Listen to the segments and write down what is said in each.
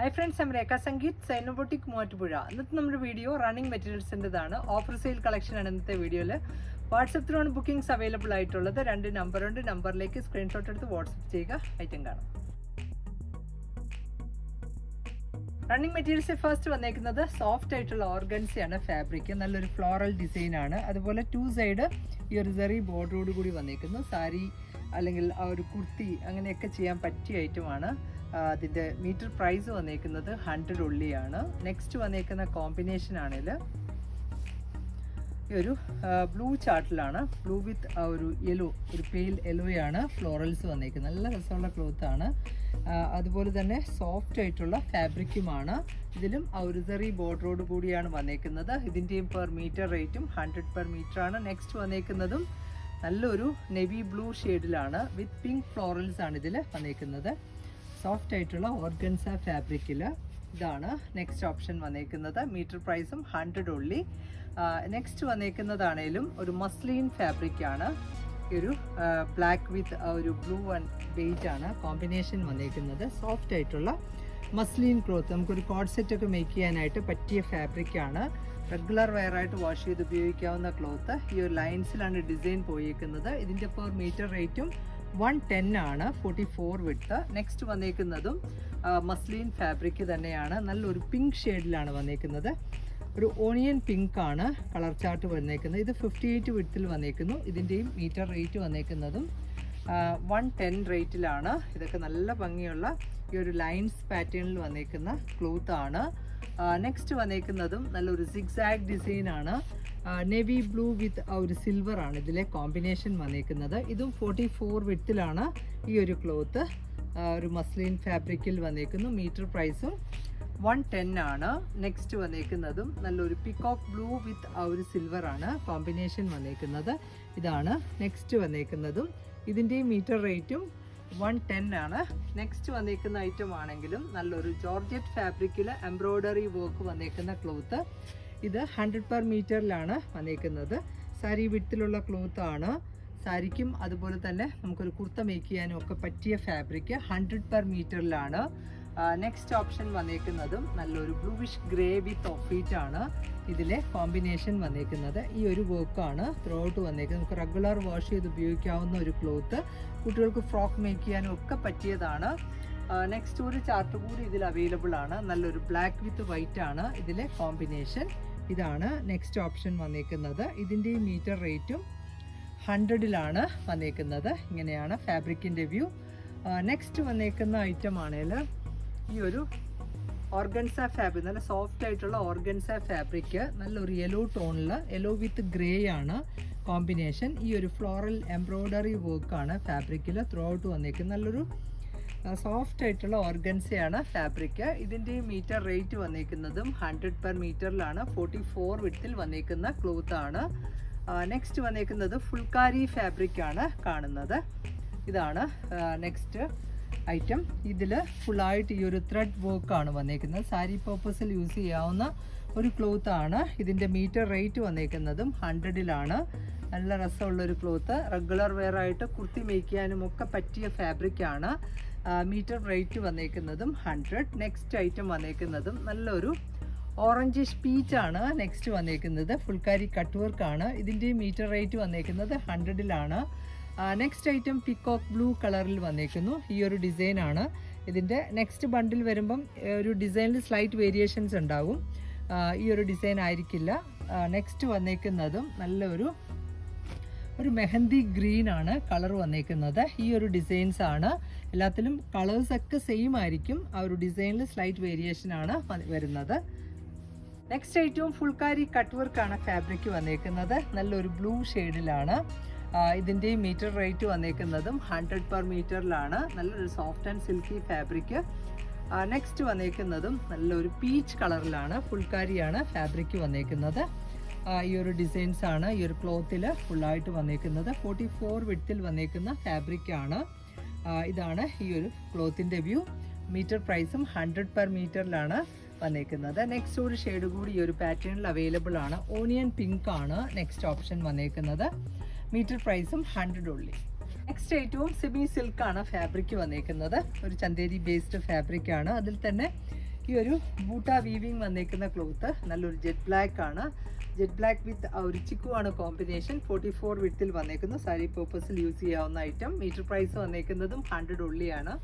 Hi friends I'm Rekha Sangeeth സൈനോബോട്ടിക് Muvattupuzha ഇന്നത്തെ നമ്മുടെ video running മെറ്റീരിയൽസിന്റെതാണ് ഓഫർ സെയിൽ കളക്ഷൻ ആണ് ഇന്നത്തെ വീഡിയോയിൽ വാട്സപ്പ് ത്രൂ ആണ് ബുക്കിംഗ്സ് അവൈലബിൾ ആയിട്ടുള്ളത്. രണ്ട് നമ്പറുണ്ട് നമ്പറിലേക്ക് സ്ക്രീൻഷോട്ട് എടുത്ത് വാട്സപ്പ് ചെയ്യുക. ഐറ്റം കാണാം. റണ്ണിങ് മെറ്റീരിയൽസ് ഫസ്റ്റ് വന്നേക്കുന്നത് സോഫ്റ്റ് ആയിട്ടുള്ള ഓർഗൻസിയാണ് ഫാബ്രിക് നല്ലൊരു ഫ്ലോറൽ ഡിസൈൻ ആണ്. അതുപോലെ ടു സൈഡ് ഈ ഒരു സെറി ബോർഡറോട് കൂടി വന്നേക്കുന്നു. സാരി അല്ലെങ്കിൽ ആ ഒരു കുർത്തി അങ്ങനെയൊക്കെ ചെയ്യാൻ പറ്റിയ ഐറ്റമാണ് അതിന്റെ മീറ്റർ പ്രൈസ് വന്നേക്കുന്നത് ഹൺഡ്രഡ് ഉള്ളിയാണ്. നെക്സ്റ്റ് വന്നേക്കുന്ന കോമ്പിനേഷൻ ആണെങ്കിൽ ഈ ഒരു ബ്ലൂ ചാർട്ടിലാണ് ബ്ലൂ വിത്ത് ഒരു യെല്ലോ ഒരു പെയിൽ യെല്ലോയാണ് ഫ്ലോറൽസ് വന്നേക്കുന്നത്. നല്ല രസമുള്ള ക്ലോത്ത് ആണ്. അതുപോലെ തന്നെ സോഫ്റ്റ് ആയിട്ടുള്ള ഫാബ്രിക്കുമാണ് ഇതിലും ആ ഒരു സെറി ബോർഡറോട് കൂടിയാണ് വന്നേക്കുന്നത്. ഇതിന്റെയും പെർ മീറ്റർ റേറ്റും ഹൺഡ്രഡ് പെർ ആണ്. നെക്സ്റ്റ് വന്നേക്കുന്നതും നല്ലൊരു നെവി ബ്ലൂ ഷെയ്ഡിലാണ് വിത്ത് പിങ്ക് ഫ്ലോറൽസ് ആണ് ഇതിൽ വന്നേക്കുന്നത്. സോഫ്റ്റ് ആയിട്ടുള്ള ഓർഗൻസ ഫാബ്രിക്കിൽ ഇതാണ് നെക്സ്റ്റ് ഓപ്ഷൻ വന്നേക്കുന്നത്. മീറ്റർ പ്രൈസും ഹൺഡ്രഡ് ഉള്ളി. നെക്സ്റ്റ് വന്നേക്കുന്നതാണേലും ഒരു മസ്ലീൻ ഫാബ്രിക്കാണ് ഒരു ബ്ലാക്ക് വിത്ത് ഒരു ബ്ലൂ ആൻഡ് ബെയ്റ്റ് ആണ് കോമ്പിനേഷൻ വന്നേക്കുന്നത്. സോഫ്റ്റ് ആയിട്ടുള്ള മസ്ലീൻ ക്ലോത്ത് നമുക്കൊരു കോഡ് സെറ്റ് ഒക്കെ മേക്ക് ചെയ്യാനായിട്ട് പറ്റിയ ഫാബ്രിക്കാണ് റെഗുലർ വെയർ ആയിട്ട് വാഷ് ചെയ്ത് ഉപയോഗിക്കാവുന്ന ക്ലോത്ത് ഈ ഒരു ലൈൻസിലാണ് ഡിസൈൻ പോയിരിക്കുന്നത് ഇതിന്റെ പെർ മീറ്റർ റേറ്റും വൺ ടെൻ ആണ് ഫോർട്ടി ഫോർ വിട്ട്. നെക്സ്റ്റ് വന്നേക്കുന്നതും മസ്ലിൻ ഫാബ്രിക് തന്നെയാണ്. നല്ലൊരു പിങ്ക് ഷെയ്ഡിലാണ് വന്നേക്കുന്നത്. ഒരു ഓണിയൻ പിങ്ക് ആണ് കളർ ചാർട്ട് വന്നേക്കുന്നത്. ഇത് ഫിഫ്റ്റി എയ്റ്റ് വിട്ടിൽ വന്നേക്കുന്നു. ഇതിന്റെയും മീറ്റർ റേറ്റ് വന്നേക്കുന്നതും വൺ ടെൻ റേറ്റിലാണ് ഇതൊക്കെ നല്ല ഭംഗിയുള്ള ഈ ഒരു ലൈൻസ് പാറ്റേണിൽ വന്നേക്കുന്ന ക്ലോത്ത് ആണ്. നെക്സ്റ്റ് വന്നേക്കുന്നതും നല്ലൊരു സിക്സാഗ് ഡിസൈനാണ് നെവി ബ്ലൂ വിത്ത് ആ ഒരു സിൽവർ ആണ് ഇതിലെ കോമ്പിനേഷൻ വന്നിരിക്കുന്നത് ഇതും ഫോർട്ടി ഫോർ വിത്തിലാണ് ഈ ഒരു ക്ലോത്ത് ഒരു മസ്ലിൻ ഫാബ്രിക്കിൽ വന്നേക്കുന്നു. മീറ്റർ പ്രൈസും വൺ ടെൻ ആണ്. നെക്സ്റ്റ് വന്നേക്കുന്നതും നല്ലൊരു പിക്കോക്ക് ബ്ലൂ വിത്ത് ആ ഒരു സിൽവർ ആണ്. കോമ്പിനേഷൻ വന്നേക്കുന്നത്. ഇതാണ് നെക്സ്റ്റ് വന്നേക്കുന്നതും. ഇതിന്റെയും മീറ്റർ റേറ്റും വൺ ടെൻ ആണ്. നെക്സ്റ്റ് വന്നേക്കുന്ന ഐറ്റം ആണെങ്കിലും നല്ലൊരു ജോർജറ്റ് ഫാബ്രിക്കിൽ എംബ്രോയ്ഡറി വർക്ക് വന്നേക്കുന്ന ക്ലോത്ത് ഇത് ഹൺഡ്രഡ് പെർ മീറ്ററിലാണ് വന്നേക്കുന്നത്. സാരി വിട്ടിലുള്ള ക്ലോത്ത് ആണ്. സാരിക്കും അതുപോലെ തന്നെ നമുക്കൊരു കുർത്ത മേക്ക് ചെയ്യാനും ഒക്കെ പറ്റിയ ഫാബ്രിക് ഹൺഡ്രഡ് പെർ മീറ്ററിലാണ് നെക്സ്റ്റ് ഓപ്ഷൻ വന്നേക്കുന്നതും നല്ലൊരു ബ്ലൂവിഷ് ഗ്രേ വിത്ത് ഓഫീറ്റ് ആണ്. ഇതിലെ കോമ്പിനേഷൻ വന്നേക്കുന്നത്. ഈ ഒരു വർക്കാണ് ത്രൂ ഔട്ട് വന്നേക്കുന്നത്. നമുക്ക് റെഗുലർ വാഷ് ചെയ്ത് ഉപയോഗിക്കാവുന്ന ഒരു ക്ലോത്ത് കുട്ടികൾക്ക് ഫ്രോക്ക് മേക്ക് ചെയ്യാനും ഒക്കെ പറ്റിയതാണ്. നെക്സ്റ്റ് ഒരു ചാർട്ട് കൂടി ഇതിൽ അവൈലബിൾ ആണ്. നല്ലൊരു ബ്ലാക്ക് വിത്ത് വൈറ്റ് ആണ് ഇതിലെ കോമ്പിനേഷൻ ഇതാണ് നെക്സ്റ്റ് ഓപ്ഷൻ വന്നേക്കുന്നത്. ഇതിന്റെ മീറ്റർ റേറ്റും ഹൺഡ്രഡിലാണ് വന്നേക്കുന്നത്. ഇങ്ങനെയാണ് ഫാബ്രിക്കിന്റെ വ്യൂ നെക്സ്റ്റ് വന്നേക്കുന്ന ഐറ്റം ആണെങ്കിൽ ഈ ഒരു ഓർഗൻസ ഫാബ്രിക് നല്ല സോഫ്റ്റ് ആയിട്ടുള്ള ഓർഗൻസ ഫാബ്രിക് നല്ലൊരു യെല്ലോ ടോണിൽ യെല്ലോ വിത്ത് ഗ്രേ ആണ് കോമ്പിനേഷൻ ഈ ഒരു ഫ്ലോറൽ എംബ്രോയ്ഡറി വർക്കാണ് ഫാബ്രിക്കിൽ ത്രൂ ഔട്ട് വന്നേക്കുന്നത്. നല്ലൊരു സോഫ്റ്റ് ആയിട്ടുള്ള ഓർഗൻസയാണ് ഫാബ്രിക് ഇതിന്റെ മീറ്റർ റേറ്റ് വന്നേക്കുന്നതും ഹൺഡ്രഡ് പെർ മീറ്ററിലാണ് ഫോർട്ടി ഫോർ വിട്ടിൽ വന്നേക്കുന്ന ആണ്. നെക്സ്റ്റ് വന്നേക്കുന്നത് ഫുൾക്കാരി ഫാബ്രിക് ആണ് കാണുന്നത്. ഇതാണ് നെക്സ്റ്റ് ഐറ്റം ഇതിൽ ഫുള്ളായിട്ട് ഈ ഒരു ത്രെഡ് വർക്ക് ആണ് വന്നേക്കുന്നത്. സാരി പർപ്പസിൽ യൂസ് ചെയ്യാവുന്ന ഒരു ക്ലോത്ത് ആണ്. ഇതിന്റെ മീറ്റർ റേറ്റ് വന്നേക്കുന്നതും ഹൺഡ്രഡിലാണ് നല്ല രസമുള്ളൊരു ക്ലോത്ത് റെഗുലർ വെയർ ആയിട്ട് കുർത്തി ചെയ്യാനും ഒക്കെ പറ്റിയ ഫാബ്രിക് ആണ്. മീറ്റർ റേറ്റ് വന്നേക്കുന്നതും ഹൺഡ്രഡ് നെക്സ്റ്റ് ഐറ്റം വന്നേക്കുന്നതും നല്ലൊരു ഓറഞ്ച് സ്പീച്ച് ആണ്. നെക്സ്റ്റ് വന്നേക്കുന്നത് ഫുൾക്കാരി കട്ട് വർക്ക് ആണ്. ഇതിന്റെ മീറ്റർ റേറ്റ് വന്നേക്കുന്നത് ഹൺഡ്രഡിലാണ് നെക്സ്റ്റ് ഐറ്റം പിക്കോക്ക് ബ്ലൂ കളറിൽ വന്നേക്കുന്നു. ഈ ഒരു ഡിസൈനാണ് ഇതിന്റെ നെക്സ്റ്റ് ബണ്ടിൽ വരുമ്പം ഒരു ഡിസൈനിൽ സ്ലൈറ്റ് വേരിയേഷൻസ് ഉണ്ടാകും ഈ ഒരു ഡിസൈൻ ആയിരിക്കില്ല. നെക്സ്റ്റ് വന്നേക്കുന്നതും നല്ലൊരു ഒരു മെഹന്തി ഗ്രീൻ ആണ് കളർ വന്നേക്കുന്നത്. ഈ ഒരു ഡിസൈൻസ് ആണ്. എല്ലാത്തിലും കളേഴ്സ് ഒക്കെ സെയിം ആയിരിക്കും. ആ ഒരു ഡിസൈനിൽ സ്ലൈറ്റ് വേരിയേഷൻ ആണ് വരുന്നത്. നെക്സ്റ്റ് ഐറ്റവും ഫുൾക്കാരി കട്ട് വർക്കാണ് ഫാബ്രിക് വന്നേക്കുന്നത്. നല്ലൊരു ബ്ലൂ ഷെയ്ഡിലാണ് ഇതിന്റെ മീറ്റർ റേറ്റ് വന്നേക്കുന്നതും ഹൺഡ്രഡ് പെർ മീറ്ററിലാണ് നല്ലൊരു soft and silky fabric next വന്നേക്കുന്നതും നല്ലൊരു പീച്ച് കളറിലാണ് ഫുൾക്കാരിയാണ് ഫാബ്രിക് വന്നേക്കുന്നത്. ഈ ഒരു ഡിസൈൻസ് ആണ് ഈ ഒരു ക്ലോത്തിൽ ഫുള്ളായിട്ട് വന്നേക്കുന്നത്. ഫോർട്ടി ഫോർ വിഡ്ത്തിൽ വന്നേക്കുന്ന ഫാബ്രിക് ആണ്. ഇതാണ് ഈ ഒരു ക്ലോത്തിന്റെ വ്യൂ മീറ്റർ പ്രൈസും ഹൺഡ്രഡ് പെർ മീറ്ററിലാണ് വന്നേക്കുന്നത്. നെക്സ്റ്റ് ഒരു ഷെയ്ഡ് കൂടി ഈ ഒരു പാറ്റേണിൽ അവൈലബിൾ ആണ്. ഓണിയൻ പിങ്ക് ആണ് നെക്സ്റ്റ് ഓപ്ഷൻ വന്നേക്കുന്നത്. മീറ്റർ പ്രൈസും ഹൺഡ്രഡ് ഉള്ളി നെക്സ്റ്റ് ഏറ്റവും സെമി സിൽക്ക് ആണ് ഫാബ്രിക് വന്നേക്കുന്നത്. ഒരു ചന്തേരി ബേസ്ഡ് ഫാബ്രിക് ആണ്. അതിൽ തന്നെ ഈ ഒരു ബൂട്ട വീവിങ് വന്നേക്കുന്ന ക്ലോത്ത് നല്ലൊരു ജെറ്റ് ബ്ലാക്ക് ആണ്. ജെറ്റ് ബ്ലാക്ക് വിത്ത് ഒരു ചിക്കു ആണ് കോമ്പിനേഷൻ ഫോർട്ടി ഫോർ വിത്തിൽ വന്നേക്കുന്നു. സാരി പേർപ്പസിൽ യൂസ് ചെയ്യാവുന്ന ഐറ്റം മീറ്റർ പ്രൈസ് വന്നേക്കുന്നതും ഹൺഡ്രഡ് ഉള്ളിയാണ്.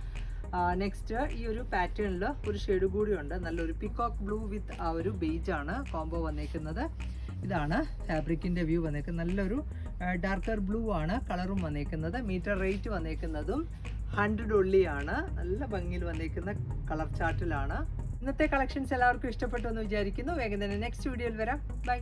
നെക്സ്റ്റ് ഈ ഒരു പാറ്റേണിൽ ഒരു ഷെയ്ഡ് കൂടിയുണ്ട് നല്ലൊരു പിക്കോക്ക് ബ്ലൂ വിത്ത് ആ ഒരു ബേജ് ആണ് കോംബോ വന്നേക്കുന്നത്. ഇതാണ് ഫാബ്രിക്കിന്റെ വ്യൂ വന്നേക്കുന്നത്. നല്ലൊരു ഡാർക്കർ ബ്ലൂ ആണ് കളറും വന്നേക്കുന്നത്. മീറ്റർ റേറ്റ് വന്നേക്കുന്നതും ഹൺഡ്രഡ് ഉള്ളിയാണ്. നല്ല ഭംഗിയിൽ വന്നേക്കുന്ന കളർ ചാർട്ടിലാണ് ഇന്നത്തെ കളക്ഷൻസ് എല്ലാവർക്കും ഇഷ്ടപ്പെട്ടു എന്ന് വിചാരിക്കുന്നു. വേഗം തന്നെ നെക്സ്റ്റ് വീഡിയോയിൽ വരാം. ബൈ